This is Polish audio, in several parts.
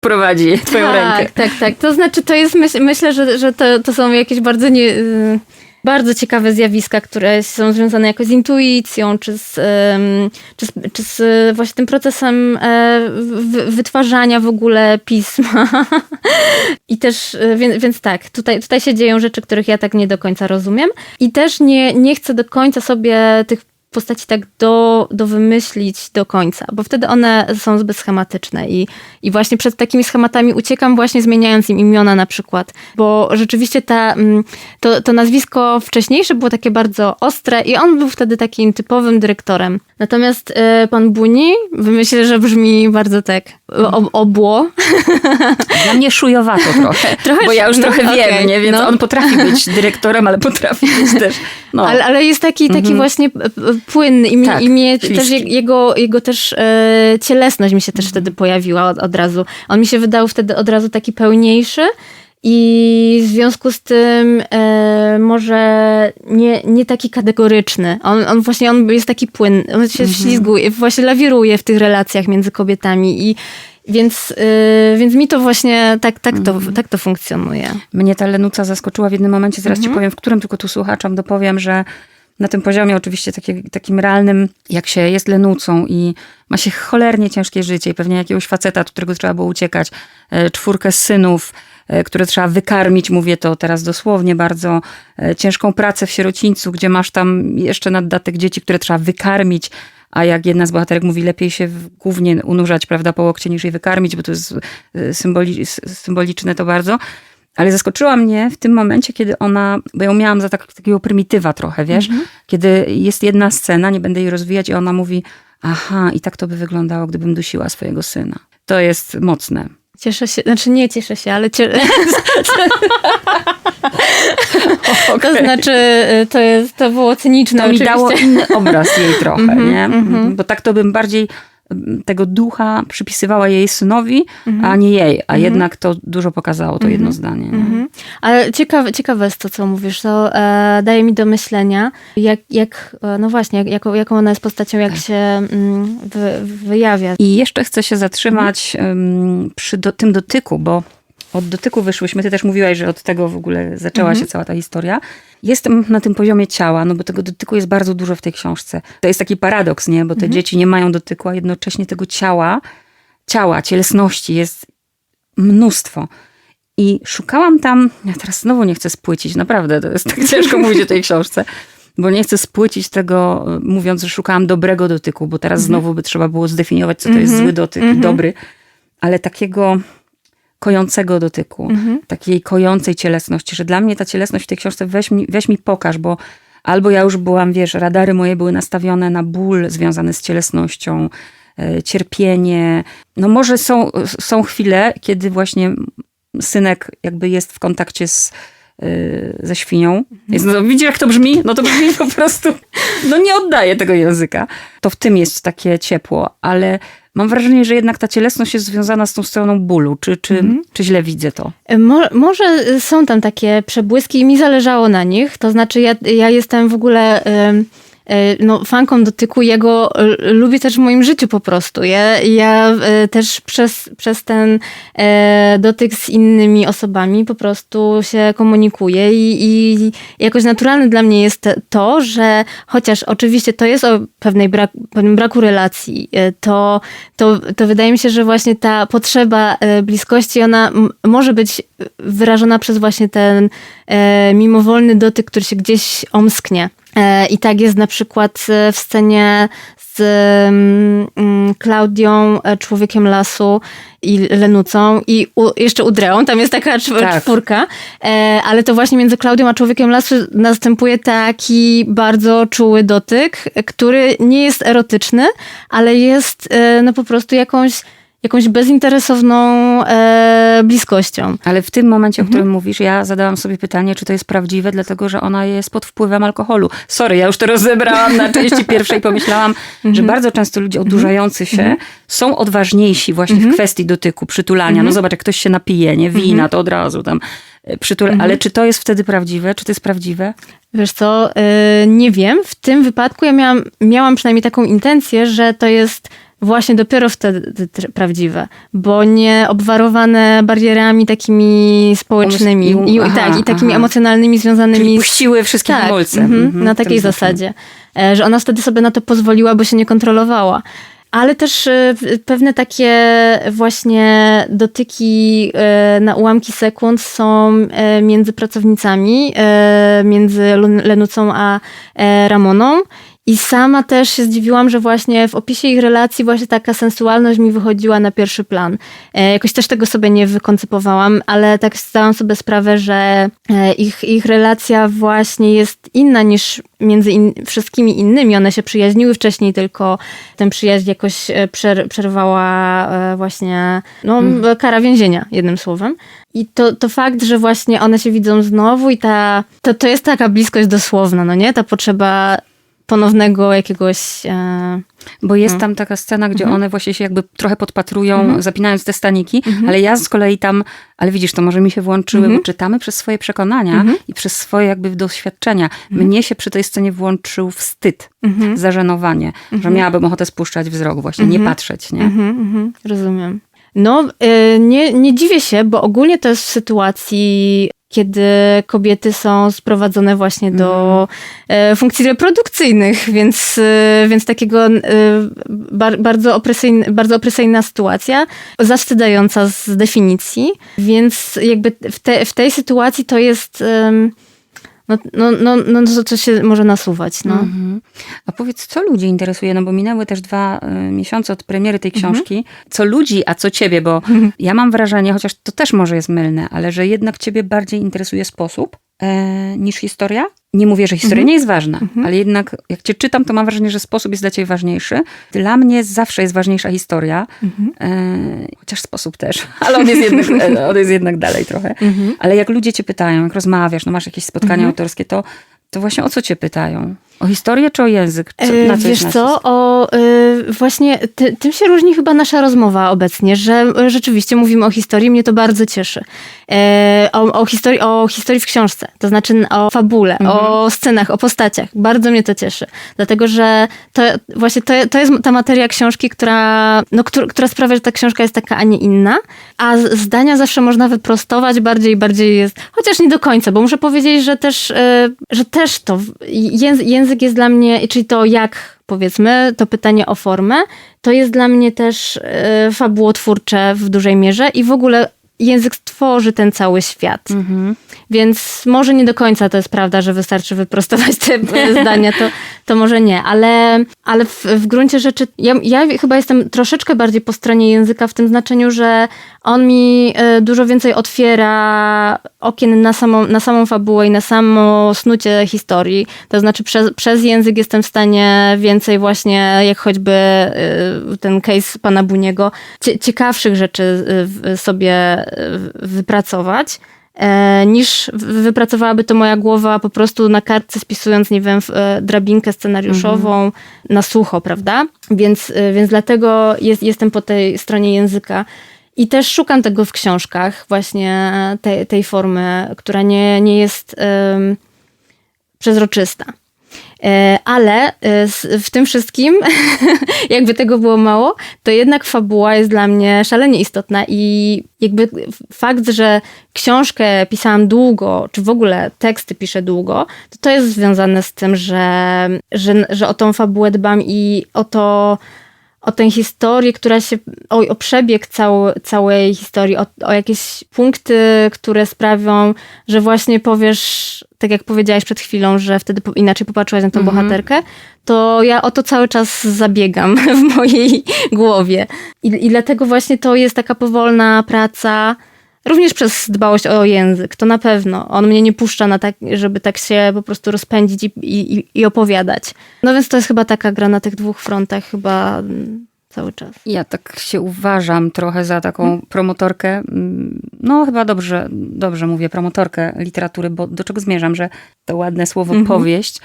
prowadzi twoją tak, rękę. Tak, tak. To znaczy, to jest, myśl, myślę, że, że to, to są jakieś bardzo nie... y, Bardzo ciekawe zjawiska, które są związane jakoś z intuicją, czy z, czy z, czy z e, właśnie tym procesem e, wy- wytwarzania w ogóle pisma. I też, e, więc, więc tak, tutaj, tutaj się dzieją rzeczy, których ja tak nie do końca rozumiem. I też nie, nie chcę do końca sobie tych postaci tak do, do wymyślić do końca, bo wtedy one są zbyt schematyczne i, i właśnie przed takimi schematami uciekam właśnie zmieniając im imiona na przykład, bo rzeczywiście ta, mm, to, to nazwisko wcześniejsze było takie bardzo ostre i on był wtedy takim typowym dyrektorem. Natomiast e, pan Buni, myślę, że brzmi bardzo tak ob, obło. Dla mnie szujowato trochę, Trochę bo ja już no, trochę wiem, okej, nie? więc no. on potrafi być dyrektorem, ale potrafi być też, no. Ale, ale jest taki, taki właśnie e, e, płynny i, mi, Tak, i mnie też śliski. jego, jego też e, cielesność mi się też wtedy pojawiła od, od razu. On mi się wydał wtedy od razu taki pełniejszy i w związku z tym e, może nie, nie taki kategoryczny. On, on właśnie on jest taki płynny, on się ślizguje, właśnie lawiruje w tych relacjach między kobietami i więc, e, więc mi to właśnie tak, tak, to, tak to funkcjonuje. Mnie ta Lenuca zaskoczyła w jednym momencie, zaraz Mhm. ci powiem, w którym tylko tu słuchaczom dopowiem, że na tym poziomie oczywiście takie, takim realnym, jak się jest Lenucą i ma się cholernie ciężkie życie i pewnie jakiegoś faceta, od którego trzeba było uciekać, e, czwórkę synów, e, które trzeba wykarmić, mówię to teraz dosłownie bardzo, e, ciężką pracę w sierocińcu, gdzie masz tam jeszcze naddatek dzieci, które trzeba wykarmić, a jak jedna z bohaterek mówi, lepiej się głównie unurzać, prawda, po łokcie, niż jej wykarmić, bo to jest symboli, symboliczne to bardzo. Ale zaskoczyła mnie w tym momencie, kiedy ona, bo ją miałam za tak, takiego prymitywa trochę, wiesz, kiedy jest jedna scena, nie będę jej rozwijać, i ona mówi, aha, i tak to by wyglądało, gdybym dusiła swojego syna. To jest mocne. Cieszę się, znaczy nie cieszę się, ale cie... to znaczy y, to jest, to było cyniczne To mi oczywiście. dało inny obraz jej trochę, nie? Bo tak to bym bardziej tego ducha przypisywała jej synowi, a nie jej. A jednak to dużo pokazało, to jedno zdanie. nie? Mhm. Ale ciekawe, ciekawe jest to, co mówisz. To e, daje mi do myślenia, jak, jak e, no właśnie, jak, jaką, jaką ona jest postacią, jak się mm, wy, wyjawia. I jeszcze chcę się zatrzymać em, przy do, tym dotyku, bo od dotyku wyszłyśmy. Ty też mówiłaś, że od tego w ogóle zaczęła się cała ta historia. Jestem na tym poziomie ciała, no bo tego dotyku jest bardzo dużo w tej książce. To jest taki paradoks, nie? Bo te dzieci nie mają dotyku, a jednocześnie tego ciała, ciała, cielesności jest mnóstwo. I szukałam tam, ja teraz znowu nie chcę spłycić, naprawdę, to jest tak ciężko mówić o tej książce, bo nie chcę spłycić tego, mówiąc, że szukałam dobrego dotyku, bo teraz znowu by trzeba było zdefiniować, co to jest zły dotyk i dobry, ale takiego kojącego dotyku, takiej kojącej cielesności, że dla mnie ta cielesność w tej książce weź mi, weź mi pokaż, bo albo ja już byłam, wiesz, radary moje były nastawione na ból związany z cielesnością, e, cierpienie. No może są, są chwile, kiedy właśnie synek jakby jest w kontakcie z, y, ze świnią. Jest, no, widzisz, jak to brzmi? No to brzmi po prostu, no nie oddaje tego języka. To w tym jest takie ciepło, ale mam wrażenie, że jednak ta cielesność jest związana z tą stroną bólu. Czy, czy, czy źle widzę to? Mo, może są tam takie przebłyski i mi zależało na nich. To znaczy, ja, ja jestem w ogóle no, fanką dotyku. Ja go e, lubię też w moim życiu po prostu. Ja, ja e, też przez, przez ten e, dotyk z innymi osobami po prostu się komunikuję i, i jakoś naturalne dla mnie jest to, że chociaż oczywiście to jest o pewnej brak, pewnym braku relacji, e, to, to, to wydaje mi się, że właśnie ta potrzeba e, bliskości, ona może być wyrażona przez właśnie ten e, mimowolny dotyk, który się gdzieś omsknie. E, I tak jest na przykład e, w scenie z mm, mm, Klaudią, e, człowiekiem lasu i Lenucą i u, jeszcze Udreą, tam jest taka Tak. czwórka, e, ale to właśnie między Klaudią a człowiekiem lasu następuje taki bardzo czuły dotyk, który nie jest erotyczny, ale jest no po prostu jakąś, jakąś bezinteresowną e, bliskością. Ale w tym momencie, o którym mówisz, ja zadałam sobie pytanie, czy to jest prawdziwe, dlatego że ona jest pod wpływem alkoholu. Sorry, ja już to rozebrałam na części pierwszej pomyślałam, że bardzo często ludzie odurzający się są odważniejsi właśnie w kwestii dotyku, przytulania. No zobacz, jak ktoś się napije, nie? Wina, to od razu tam e, przytula. Ale czy to jest wtedy prawdziwe? Czy to jest prawdziwe? Wiesz co, e, nie wiem. W tym wypadku ja miałam, miałam przynajmniej taką intencję, że to jest właśnie dopiero wtedy prawdziwe, bo nie obwarowane barierami takimi społecznymi i, i, aha, tak, i takimi aha. emocjonalnymi związanymi Czyli puściły wszystkie tak, hamulce. mhm, Mhm, na takiej zasadzie, e, że ona wtedy sobie na to pozwoliła, bo się nie kontrolowała. Ale też e, pewne takie właśnie dotyki e, na ułamki sekund są między pracownicami, między Lenucą a Ramoną. I sama też się zdziwiłam, że właśnie w opisie ich relacji właśnie taka sensualność mi wychodziła na pierwszy plan. E, jakoś też tego sobie nie wykoncypowałam, ale tak zdałam sobie sprawę, że e, ich, ich relacja właśnie jest inna niż między in, wszystkimi innymi. One się przyjaźniły wcześniej, tylko ten przyjaźń jakoś e, przer, przerwała właśnie no, kara więzienia, jednym słowem. I to, to fakt, że właśnie one się widzą znowu i ta, to, to jest taka bliskość dosłowna, no nie? Ta potrzeba ponownego jakiegoś... E, Bo jest tam taka scena, gdzie one właśnie się jakby trochę podpatrują, zapinając te staniki, ale ja z kolei tam, ale widzisz, to może mi się włączyły, bo czytamy przez swoje przekonania i przez swoje jakby doświadczenia. Mnie się przy tej scenie włączył wstyd, zażenowanie, że miałabym ochotę spuszczać wzrok właśnie, nie patrzeć, nie? Mhm, mhm, rozumiem. No, y, nie, nie dziwię się, bo ogólnie to jest w sytuacji, kiedy kobiety są sprowadzone właśnie do e, funkcji reprodukcyjnych, więc, y, więc takiego y, bar, bardzo, opresyjny, bardzo opresyjna sytuacja, zawstydzająca z definicji, więc jakby w, te, w tej sytuacji to jest... ym, no, no, no, no, to, to się może nasuwać. No. Mhm. A powiedz, co ludzi interesuje? No bo minęły też dwa y, miesiące od premiery tej książki. Co ludzi, a co ciebie? Bo ja mam wrażenie, chociaż to też może jest mylne, ale że jednak ciebie bardziej interesuje sposób e, niż historia. Nie mówię, że historia nie jest ważna, ale jednak jak cię czytam, to mam wrażenie, że sposób jest dla ciebie ważniejszy. Dla mnie zawsze jest ważniejsza historia, e, chociaż sposób też, ale on jest jednak, on jest jednak dalej trochę. Ale jak ludzie cię pytają, jak rozmawiasz, no masz jakieś spotkania autorskie, to, to właśnie o co cię pytają? O historię czy o język? Co, E, na co Wiesz jest co, o, y, właśnie ty, tym się różni chyba nasza rozmowa obecnie, że e, rzeczywiście mówimy o historii, mnie to bardzo cieszy. E, o, o, historii, o historii w książce, to znaczy o fabule, o scenach, o postaciach. Bardzo mnie to cieszy, dlatego że to właśnie to, to jest ta materia książki, która, no, która, która sprawia, że ta książka jest taka, a nie inna, a zdania zawsze można wyprostować bardziej i bardziej jest, chociaż nie do końca, bo muszę powiedzieć, że też, e, że też to, język, język jest dla mnie, czyli to jak powiedzmy, to pytanie o formę, to jest dla mnie też e, fabułotwórcze w dużej mierze i w ogóle język stworzy ten cały świat. Mhm. Więc może nie do końca to jest prawda, że wystarczy wyprostować te zdania, to, to może nie, ale, ale w, w gruncie rzeczy ja, ja chyba jestem troszeczkę bardziej po stronie języka w tym znaczeniu, że on mi e, dużo więcej otwiera okien na samą, na samą fabułę i na samo snucie historii. To znaczy przez, przez język jestem w stanie więcej właśnie, jak choćby e, ten case pana Buniego, cie, ciekawszych rzeczy e, sobie wypracować e, niż wy- wypracowałaby to moja głowa po prostu na kartce spisując, nie wiem, e, drabinkę scenariuszową na sucho, prawda? Więc, e, więc dlatego jest, jestem po tej stronie języka. I też szukam tego w książkach, właśnie tej, tej formy, która nie, nie jest em, przezroczysta. E, Ale e, w tym wszystkim, jakby tego było mało, to jednak fabuła jest dla mnie szalenie istotna i jakby fakt, że książkę pisałam długo, czy w ogóle teksty piszę długo, to to jest związane z tym, że, że, że o tą fabułę dbam i o to, o tę historię, która się, o, o przebieg cały, całej historii, o, o jakieś punkty, które sprawią, że właśnie powiesz, tak jak powiedziałaś przed chwilą, że wtedy po, inaczej popatrzyłaś na tą bohaterkę, to ja o to cały czas zabiegam w mojej głowie. I, I dlatego właśnie to jest taka powolna praca, Również przez dbałość o język, to na pewno. On mnie nie puszcza na tak, żeby tak się po prostu rozpędzić i, i, i opowiadać. No więc to jest chyba taka gra na tych dwóch frontach chyba mm, cały czas. Ja tak się uważam trochę za taką promotorkę, mm, no chyba dobrze, dobrze mówię, promotorkę literatury, bo do czego zmierzam, że to ładne słowo powieść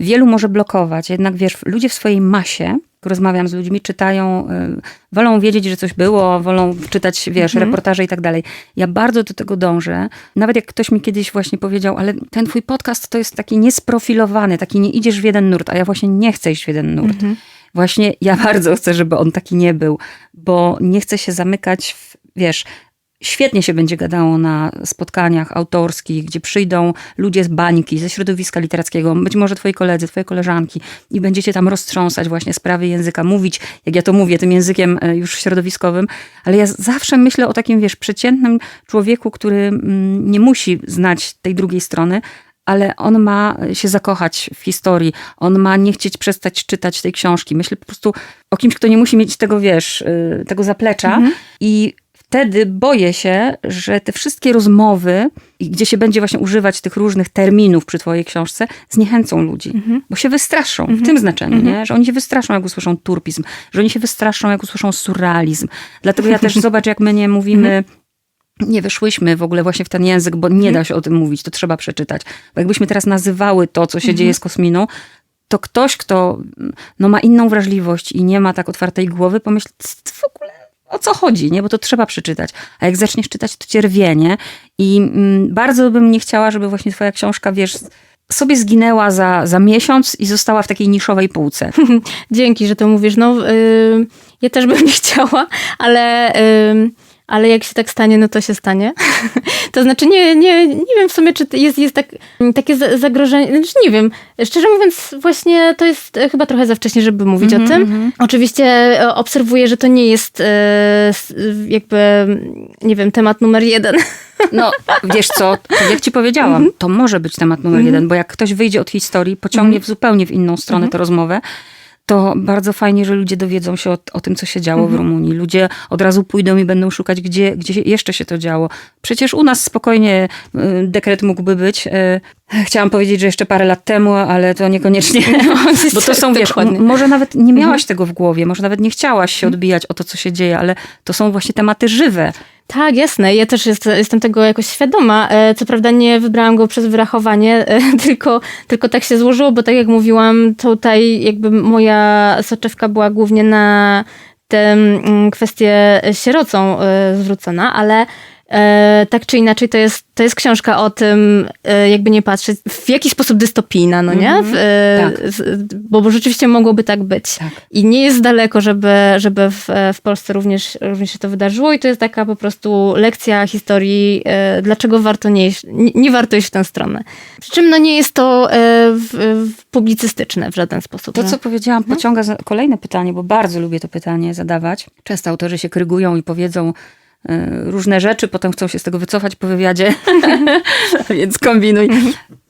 wielu może blokować. Jednak wiesz, ludzie w swojej masie, rozmawiam z ludźmi, czytają, y, wolą wiedzieć, że coś było, wolą czytać, wiesz, reportaże i tak dalej. Ja bardzo do tego dążę. Nawet jak ktoś mi kiedyś właśnie powiedział, ale ten twój podcast to jest taki niesprofilowany, taki nie idziesz w jeden nurt, a ja właśnie nie chcę iść w jeden nurt. właśnie ja bardzo chcę, żeby on taki nie był, bo nie chcę się zamykać w, wiesz, Świetnie się będzie gadało na spotkaniach autorskich, gdzie przyjdą ludzie z bańki, ze środowiska literackiego, być może twoi koledzy, twoje koleżanki i będziecie tam roztrząsać właśnie sprawy języka, mówić, jak ja to mówię, tym językiem e, już środowiskowym, ale ja zawsze myślę o takim, wiesz, przeciętnym człowieku, który mm, nie musi znać tej drugiej strony, ale on ma się zakochać w historii, on ma nie chcieć przestać czytać tej książki. Myślę po prostu o kimś, kto nie musi mieć tego, wiesz, y, tego zaplecza i wtedy boję się, że te wszystkie rozmowy, i gdzie się będzie właśnie używać tych różnych terminów przy twojej książce, zniechęcą ludzi, bo się wystraszą w tym znaczeniu, nie? że oni się wystraszą, jak usłyszą turpizm, że oni się wystraszą, jak usłyszą surrealizm. Dlatego ja też zobacz, jak my nie mówimy nie wyszłyśmy w ogóle właśnie w ten język, bo nie da się o tym mówić, to trzeba przeczytać. Bo jakbyśmy teraz nazywały to, co się dzieje z kosminą, to ktoś, kto no, ma inną wrażliwość i nie ma tak otwartej głowy, pomyśli w ogóle o co chodzi, nie? Bo to trzeba przeczytać. A jak zaczniesz czytać, to cię rwie, nie? I mm, bardzo bym nie chciała, żeby właśnie twoja książka, wiesz, sobie zginęła za, za miesiąc i została w takiej niszowej półce. Dzięki, że to mówisz. No, y, ja też bym nie chciała, ale, y, ale jak się tak stanie, no to się stanie. to znaczy, nie, nie, nie wiem w sumie, czy jest, jest tak, takie za- zagrożenie. Znaczy, nie wiem. Szczerze mówiąc, właśnie to jest e, chyba trochę za wcześnie, żeby mówić o tym. Oczywiście e, obserwuję, że to nie jest e, jakby, nie wiem, temat numer jeden. No, wiesz co, jak ci powiedziałam, to może być temat numer jeden, bo jak ktoś wyjdzie od historii, pociągnie w zupełnie w inną stronę tę rozmowę, to bardzo fajnie, że ludzie dowiedzą się o, o tym, co się działo w Rumunii. Ludzie od razu pójdą i będą szukać, gdzie, gdzie jeszcze się to działo. Przecież u nas spokojnie y, dekret mógłby być. y, Chciałam powiedzieć, że jeszcze parę lat temu, ale to niekoniecznie. Bo to są, wiesz, może nawet nie miałaś tego w głowie, może nawet nie chciałaś się odbijać o to, co się dzieje, ale to są właśnie tematy żywe. Tak, jasne. Ja też jest, jestem tego jakoś świadoma. E, Co prawda nie wybrałam go przez wyrachowanie, e, tylko, tylko tak się złożyło, bo tak jak mówiłam, tutaj jakby moja soczewka była głównie na tę mm, kwestię sierocą e, zwrócona, ale tak czy inaczej to jest, to jest książka o tym, e, jakby nie patrzeć, w jaki sposób dystopijna, no nie? W, e, Tak. bo, bo rzeczywiście mogłoby tak być. Tak. I nie jest daleko, żeby, żeby w, w Polsce również, również się to wydarzyło i to jest taka po prostu lekcja historii, e, dlaczego warto nie iść, nie, nie warto iść w tę stronę. Przy czym no nie jest to e, w, w publicystyczne w żaden sposób. To, no. co powiedziałam, pociąga za kolejne pytanie, bo bardzo lubię to pytanie zadawać. Często autorzy się krygują i powiedzą różne rzeczy, potem chcą się z tego wycofać po wywiadzie, więc kombinuj.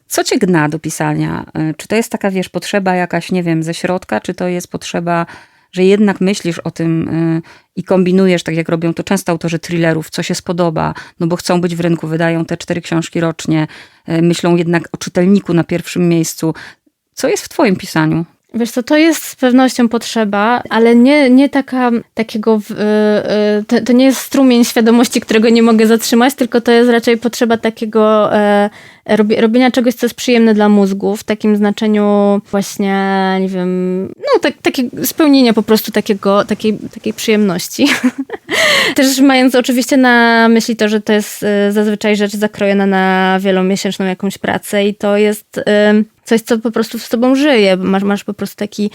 Co cię gna do pisania? Y, Czy to jest taka, wiesz, potrzeba jakaś, nie wiem, ze środka, czy to jest potrzeba, że jednak myślisz o tym y, i kombinujesz, tak jak robią to często autorzy thrillerów, co się spodoba, no bo chcą być w rynku, wydają te cztery książki rocznie, y, myślą jednak o czytelniku na pierwszym miejscu. Co jest w twoim pisaniu? Wiesz co, to jest z pewnością potrzeba, ale nie, nie taka, takiego, w- y, y, to, to nie jest strumień świadomości, którego nie mogę zatrzymać, tylko to jest raczej potrzeba takiego e, robi, robienia czegoś, co jest przyjemne dla mózgu, w takim znaczeniu właśnie, nie wiem, no tak, takie spełnienia po prostu takiego, takiej, takiej przyjemności. Też mając oczywiście na myśli to, że to jest e, zazwyczaj rzecz zakrojona na wielomiesięczną jakąś pracę i to jest coś, co po prostu z tobą żyje. Masz, masz po prostu taki,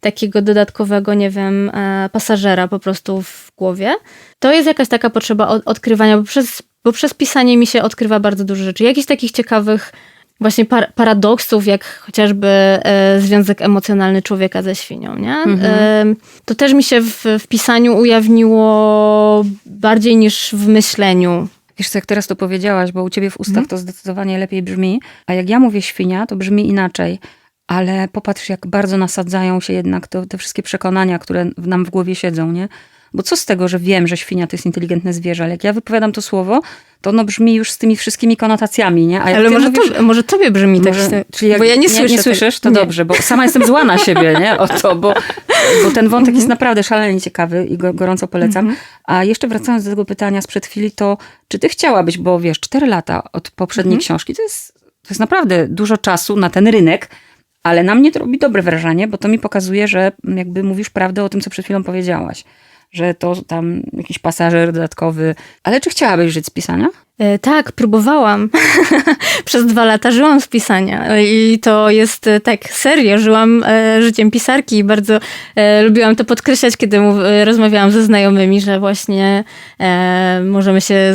takiego dodatkowego, nie wiem, e, pasażera po prostu w głowie. To jest jakaś taka potrzeba od, odkrywania, bo przez, bo przez pisanie mi się odkrywa bardzo dużo rzeczy. Jakichś takich ciekawych właśnie par paradoksów, jak chociażby e, związek emocjonalny człowieka ze świnią, nie? E, to też mi się w, w pisaniu ujawniło bardziej niż w myśleniu. Wiesz co, jak teraz to powiedziałaś, bo u ciebie w ustach to zdecydowanie lepiej brzmi, a jak ja mówię świnia, to brzmi inaczej. Ale popatrz, jak bardzo nasadzają się jednak to, te wszystkie przekonania, które w nam w głowie siedzą, nie? Bo co z tego, że wiem, że świnia to jest inteligentne zwierzę, ale jak ja wypowiadam to słowo, to ono brzmi już z tymi wszystkimi konotacjami, nie? Ale może, mówisz, to, może tobie brzmi tak, może, czyli jak bo ja nie, słyszę. nie słyszysz, to Nie. dobrze, bo sama jestem zła na siebie, nie? O to, bo, bo ten wątek Mhm. jest naprawdę szalenie ciekawy i go gorąco polecam. A jeszcze wracając do tego pytania sprzed chwili, to czy ty chciałabyś, bo wiesz, cztery lata od poprzedniej Mhm. książki, to jest, to jest naprawdę dużo czasu na ten rynek, ale na mnie to robi dobre wrażenie, bo to mi pokazuje, że jakby mówisz prawdę o tym, co przed chwilą powiedziałaś. Że to tam jakiś pasażer dodatkowy. Ale czy chciałabyś żyć z pisania? E, Tak, próbowałam. Przez dwa lata żyłam z pisania i to jest e, tak serio, żyłam e, życiem pisarki i bardzo lubiłam to podkreślać, kiedy rozmawiałam ze znajomymi, że właśnie możemy się